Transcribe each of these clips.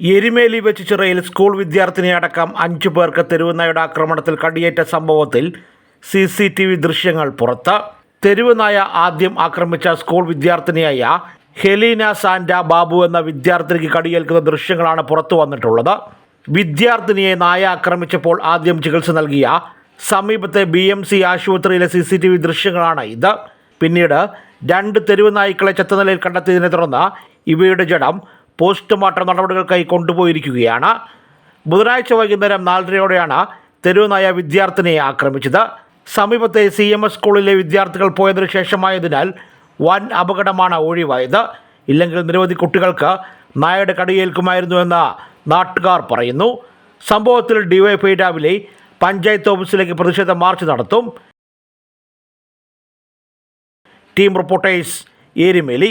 എരുമേലി വെച്ച് ചിറയിൽ സ്കൂൾ വിദ്യാർത്ഥിനിയെ അടക്കം അഞ്ചു പേർക്ക് തെരുവുനായുടെ ആക്രമണത്തിൽ കടിയേറ്റ സംഭവത്തിൽ സി സി ടി വി ദൃശ്യങ്ങൾ പുറത്ത്. തെരുവുനായ ആദ്യം ആക്രമിച്ച സ്കൂൾ വിദ്യാർത്ഥിനിയായ ഹെലീന സാൻഡ ബാബു എന്ന വിദ്യാർത്ഥിനിക്ക് കടിയേൽക്കുന്ന ദൃശ്യങ്ങളാണ് പുറത്തു വന്നിട്ടുള്ളത്. വിദ്യാർത്ഥിനിയെ നായ ആക്രമിച്ചപ്പോൾ ആദ്യം ചികിത്സ നൽകിയ സമീപത്തെ ബി എം സി ആശുപത്രിയിലെ സി സി ടി വി ദൃശ്യങ്ങളാണ് ഇത്. പിന്നീട് രണ്ട് തെരുവ് നായ്ക്കളെ ചത്ത നിലയിൽ കണ്ടെത്തിയതിനെ തുടർന്ന് ഇവയുടെ ജഡം പോസ്റ്റ്മോർട്ടം നടപടികൾക്കായി കൊണ്ടുപോയിരിക്കുകയാണ്. ബുധനാഴ്ച വൈകുന്നേരം നാലരയോടെയാണ് തെരുവുനായ വിദ്യാർത്ഥിനിയെ ആക്രമിച്ചത്. സമീപത്തെ സി എം എസ് സ്കൂളിലെ വിദ്യാർത്ഥികൾ പോയതിനു ശേഷമായതിനാൽ വൻ അപകടമാണ് ഒഴിവായത്. ഇല്ലെങ്കിൽ നിരവധി കുട്ടികൾക്ക് നായയുടെ കടിയേൽക്കുമായിരുന്നു എന്ന് നാട്ടുകാർ പറയുന്നു. സംഭവത്തിൽ ഡിവൈഫൈ രാവിലെ പഞ്ചായത്ത് ഓഫീസിലേക്ക് പ്രതിഷേധ മാർച്ച് നടത്തും. Team reporters ഏരിമേലി.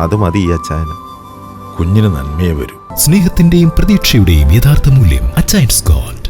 അത് മതി ഈ അച്ചായന്. കുഞ്ഞിന് നന്മയെ വരൂ. സ്നേഹത്തിന്റെയും പ്രതീക്ഷയുടെയും യഥാർത്ഥ മൂല്യം അച്ചൈൻസ് ഗോൾഡ്.